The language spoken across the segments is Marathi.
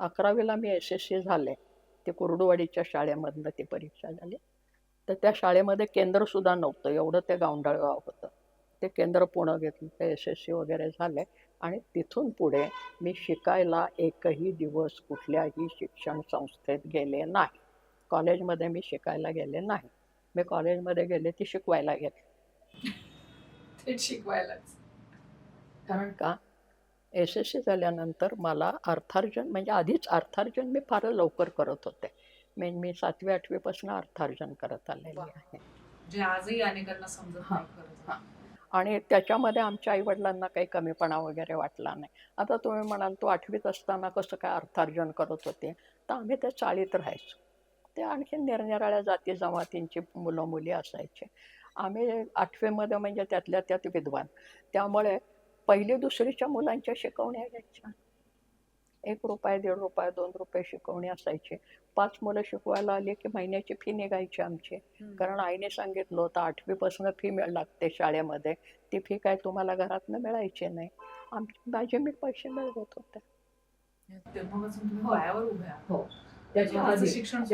अकरावीला मी एस एस सी झाले. ते कुर्डुवाडीच्या शाळेमधनं ती परीक्षा झाली. तर त्या शाळेमध्ये केंद्रसुद्धा नव्हतं. एवढं ते गावंढळ गाव होतं. ते केंद्र पुणं घेतलं. ते एस एस सी वगैरे झाले. आणि तिथून पुढे मी शिकायला एकही दिवस कुठल्याही शिक्षण संस्थेत गेले नाही. कॉलेजमध्ये मी शिकायला गेले नाही. मी कॉलेजमध्ये गेले ती शिकवायला गेले. थेट शिकवायलाच. कारण का? एस एस सी झाल्यानंतर मला अर्थार्जन म्हणजे आधीच अर्थार्जन मी फार लवकर करत होते. मी मी सातवी आठवीपासून अर्थार्जन करत आलेली. आहे. जे आजही अनेकांना समजत. आणि त्याच्यामध्ये आमच्या आईवडिलांना काही कमीपणा वगैरे वाटला नाही. आता तुम्ही म्हणाल तू आठवीत असताना कसं काय अर्थार्जन करत होते? तर आम्ही त्या चाळीत राहायचो. ते आणखी निरनिराळ्या जाती जमातींची मुलं मुली असायचे. आम्ही आठवीमध्ये म्हणजे त्यातल्या त्यात विद्वान. त्यामुळे पहिली दुसरीच्या मुलांच्या शिकवण्या घ्यायच्या. एक रुपये दीड रुपये दोन रुपये शिकवणी असायची. पाच मुलं शिकवायला आली की महिन्याची फी निघायची आमची. कारण आईने सांगितलं होतं आठवीपासून फी मिळ लागते शाळेमध्ये. ती फी काय तुम्हाला घरातनं मिळायची नाही. आमची माझे मी पैसे मिळवत होते. हो. हो शिक्षण.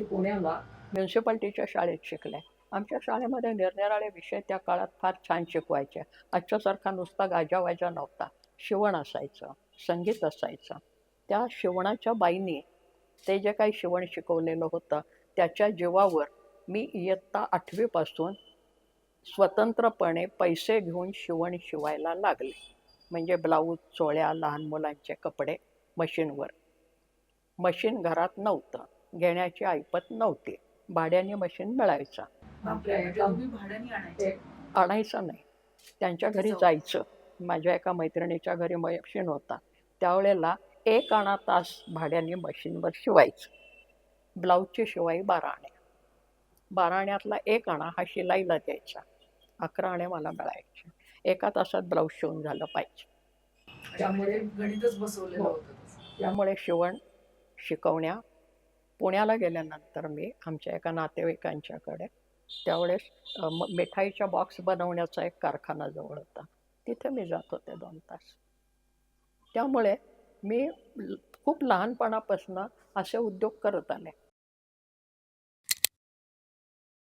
पुण्याला म्युन्सिपाल्टीच्या शाळेत शिकले. आमच्या शाळेमध्ये निरनिराळे विषय त्या काळात फार छान शिकवायचे. आजच्यासारखा नुसता गाजावाजा नव्हता. शिवण असायचं संगीत असायचं. त्या शिवणाच्या बाईनी ते जे काही शिवण शिकवलेलं होतं त्याच्या जीवावर मी इयत्ता आठवीपासून स्वतंत्रपणे पैसे घेऊन शिवण शिवायला लागले. म्हणजे ब्लाऊज चोळ्या लहान मुलांचे कपडे मशीनवर. मशीन घरात नव्हतं. घेण्याची ऐपत नव्हती. भाड्याने मशीन मिळायचं. आणायचे. आणायचं नाही. त्यांच्या घरी. जायचं. माझ्या एका मैत्रिणीच्या घरी मशीन होता. त्यावेळेला एक आणा तास भाड्याने मशीनवर शिवायचं. ब्लाऊजची शिवाई बारा आण्या बारा आण्यातला एक आणा हा शिलाईला द्यायचा. अकरा आणे मला मिळायचे. एका तासात ब्लाऊज शिवून झालं पाहिजे. त्यामुळे- गणितच बसवलेलं हो. होतं. त्यामुळे शिवण शिकवण्या पुण्याला गेल्यानंतर मी आमच्या एका नातेवाईकांच्याकडे त्यावेळेस मिठाईचा मिठाईच्या बॉक्स बनवण्याचा एक कारखाना जवळ होता. तिथे मी जात होते दोन तास. त्यामुळे मी खूप लहानपणापासून असे उद्योग करत आले.